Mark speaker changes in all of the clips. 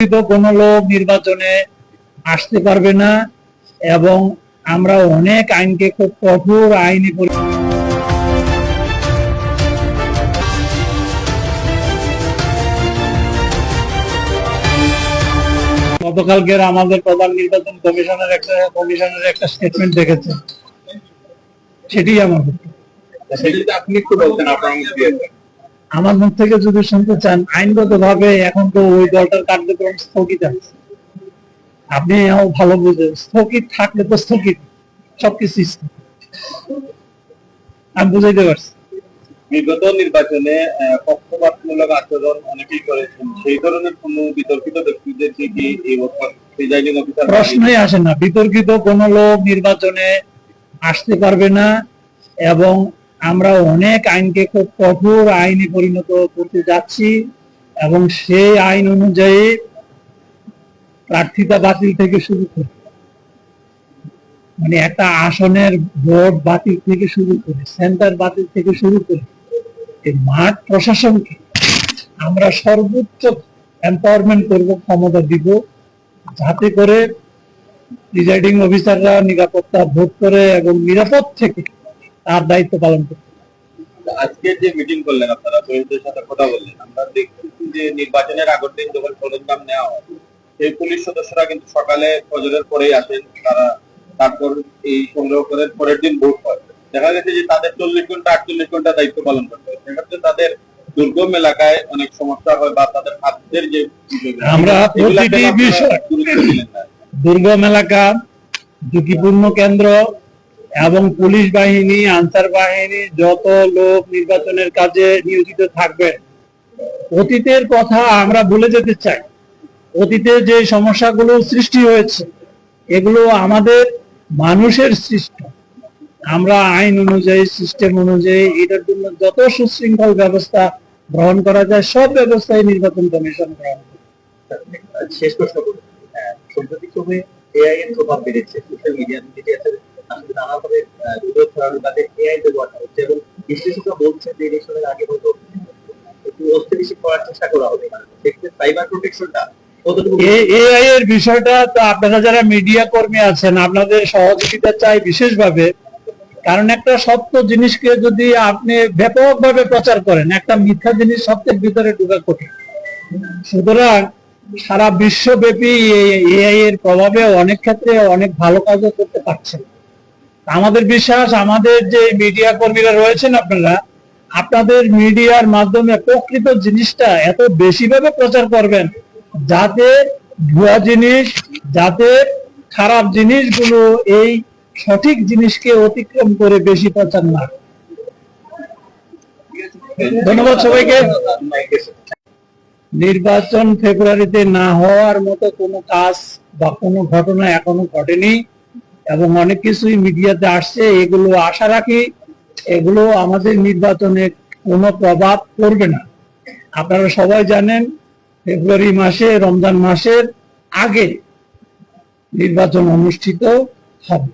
Speaker 1: কোন লোক নির্বাচনে আসতে পারবে না এবং আমরা অনেক আইনকে খুব কঠোর আইনি গতকালকের আমাদের প্রধান নির্বাচন কমিশনের একটা কমিশনের একটা স্টেটমেন্ট দেখেছে সেটি আমার
Speaker 2: আপনি একটু বলতেন, আপনার
Speaker 1: আমার মুখ থেকে যদি শুনতে চান আইনগত ভাবে এখন তো ওই দলটার কার্যক্রম স্থগিত আছে। আপনি ভালো বুঝেন স্থগিত থাকলে তো স্থগিত সবকিছু আমি বুঝাইতে পারছি।
Speaker 2: বিগত নির্বাচনে পক্ষপাতমূলক আচরণ অনেকেই করেছেন। সেই ধরনের কোন বিতর্কিত ব্যক্তিদের কি এই বছর প্রিজাইডিং অফিসার
Speaker 1: প্রশ্নই আসে না। বিতর্কিত কোন লোক নির্বাচনে আসতে পারবে না এবং আমরা অনেক আইনকে খুব কঠোর আইনে পরিণত করতে যাচ্ছি এবং সেই আইন অনুযায়ী প্রার্থিতা বাতিল থেকে শুরু করে মানে একটা আসনের ভোট বাতিল থেকে শুরু করে, সেন্টার বাতিল থেকে শুরু করে, এই মাঠ প্রশাসনকে আমরা সর্বোচ্চ এম্পাওয়ারমেন্ট করব, ক্ষমতা দিব, যাতে করে প্রিজাইডিং অফিসাররা নিরাপত্তা ভোট করে এবং নিরাপদ থেকে তার দায়িত্ব পালন করে
Speaker 2: আজকে যে মিটিং করলেন আপনারা শহীদদের সাথে কথা বললেন আমরা দেখছি যে নির্বাচনের আগের দিন যখন সরঞ্জাম নেওয়া হয় সেই পুলিশ সদস্যরা কিন্তু সকালে ফজরের পরেই আসেন তারা তারপর এই সংগ্রহ করে পরের দিন ভোট হয়। দেখা গেছে যে তাদের চল্লিশ ঘণ্টা আটচল্লিশ ঘণ্টা দায়িত্ব পালন করতে হয়। সেক্ষেত্রে তাদের দুর্গম এলাকায় অনেক সমস্যা হয় বা তাদের খাদ্যের যে
Speaker 1: আমরা প্রতিটি বিষয়- দুর্গম এলাকা ঝুঁকিপূর্ণ কেন্দ্র এবং পুলিশ বাহিনী, আনসার বাহিনী, যত লোক নির্বাচনের কাজে নিয়োজিত থাকবে। অতীতের কথা আমরা ভুলে যেতে চাই। অতীতে যে সমস্যাগুলো সৃষ্টি হয়েছে, এগুলো আমাদের মানুষের সৃষ্টি। আমরা আইন অনুযায়ী, সিস্টেম অনুযায়ী, এটার জন্য যত সুশৃঙ্খল ব্যবস্থা গ্রহণ করা যায়, সব ব্যবস্থায় নির্বাচন কমিশন গ্রহণ করে।
Speaker 3: শেষ প্রশ্ন এআই এর প্রভাব বেড়েছে সোশ্যাল মিডিয়া এআই হচ্ছে এবং বিশ্লেষকরা বলছেন যে ইলেকশনের আগে হয়তো একটু করার চেষ্টা করা হবে। সেক্ষেত্রে সাইবার প্রোটেকশনটা
Speaker 1: এআই এর বিষয়টা তো আপনারা যারা মিডিয়া কর্মী আছেন, আপনাদের সহযোগিতা চাই বিশেষভাবে। কারণ একটা সত্য জিনিসকে যদি আপনি ব্যাপকভাবে প্রচার করেন, একটা মিথ্যা জিনিস সত্যের ভিতরে ঢুকা কঠিন। সুতরাং সারা বিশ্বব্যাপী এআই এর প্রভাবে অনেক ক্ষেত্রে অনেক ভালো কাজও করতে পারছেন। আমাদের বিশ্বাস, আমাদের যে মিডিয়া কর্মীরা রয়েছেন আপনারা, আপনাদের মিডিয়ার মাধ্যমে প্রকৃত জিনিসটা এত বেশিভাবে প্রচার করবেন যাতে ভুয়া জিনিস, যাতে খারাপ জিনিসগুলো এই সঠিক জিনিসকে অতিক্রম করে বেশি প্রচার না ধন্যবাদ সবাইকে। নির্বাচন ফেব্রুয়ারিতে না হওয়ার মতো কোনো কাজ বা কোনো ঘটনা এখনও ঘটেনি। এবং অনেক কিছুই মিডিয়াতে আসছে, এগুলো আশা রাখি এগুলো আমাদের নির্বাচনে কোনো প্রভাব পড়বে না। আপনারা সবাই জানেন, ফেব্রুয়ারি মাসে, রমজান মাসের আগে নির্বাচন অনুষ্ঠিত হবে।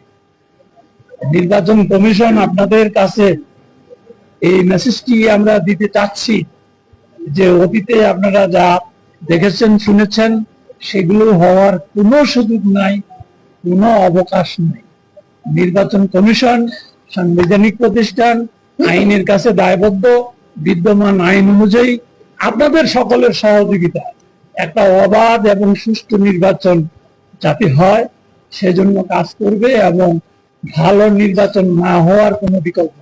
Speaker 1: নির্বাচন কমিশন আপনাদের কাছে এই মেসেজটি আমরা দিতে চাচ্ছি যে, অতীতে আপনারা যা দেখেছেন, শুনেছেন, সেগুলো হওয়ার কোনো সুযোগ নাই। কোনো অবকাশ নেই নির্বাচন কমিশন, সাংবিধানিক প্রতিষ্ঠান, আইনের কাছে দায়বদ্ধ, বিদ্যমান আইন অনুযায়ী আপনাদের সকলের সহযোগিতা একটা অবাধ এবং সুষ্ঠু নির্বাচন যাতে হয়, সেজন্য কাজ করবে এবং ভালো নির্বাচন না হওয়ার কোনো বিকল্প।